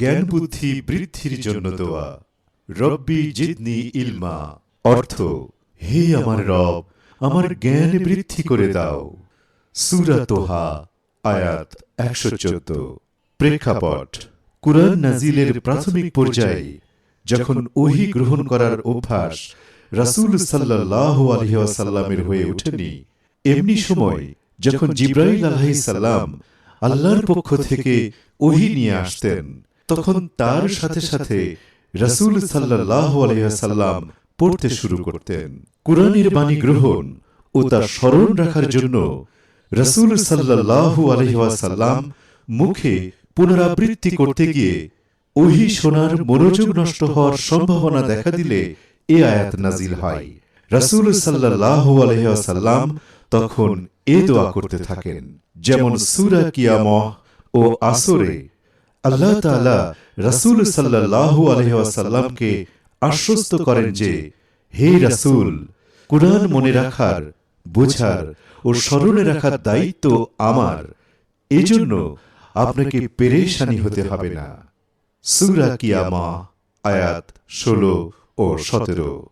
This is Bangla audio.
জ্ঞান বুদ্ধি বৃদ্ধির জন্য দোয়া। রব্বি জিদনি ইলমা। অর্থ, হে আমার রব, আমার জ্ঞান বৃদ্ধি করে দাও। সুরা তোহা, আয়াত একশো চোদ্দ। প্রেক্ষাপট, কুরআন নাজিলের প্রাথমিক পর্যায়ে, যখন ওহি গ্রহণ করার অভ্যাস রাসূল সাল্লাল্লাহু আলাইহি ওয়াসাল্লামের হয়ে ওঠেনি, এমনি সময় যখন জিব্রাইল আলাইহিস সালাম আল্লাহর পক্ষ থেকে ওহি নিয়ে আসতেন তখন তার সাথে সাথে রাসূল সাল্লাল্লাহু আলাইহি ওয়াসাল্লাম পড়তে শুরু করতেন। কুরআনের বাণী গ্রহণ ও তা স্মরণ রাখার জন্য রাসূল সাল্লাল্লাহু আলাইহি মুখে পুনরাবৃত্তি করতে গিয়ে ওহি শোনার মনোযোগ নষ্ট হওয়ার সম্ভাবনা দেখা দিলে এ আয়াত নাজিল হয়। রাসূল সাল্লাল্লাহু আলাইহি তখন এ দোয়া করতে থাকেন, যেমন সূরা কিয়ামহ ও আসরে আল্লাহ তাআলা রাসূল সাল্লাল্লাহু আলাইহি ওয়াসাল্লামকে আশ্বস্ত করেন যে হে রাসূল কুরআন মনে রাখার বোঝার ও স্মরণে রাখার দায়িত্ব আমার। এজন্য আপনাকে পেরেশানি হতে হবে না। সূরা কিয়ামা আয়াত ষোলো ও সতেরো।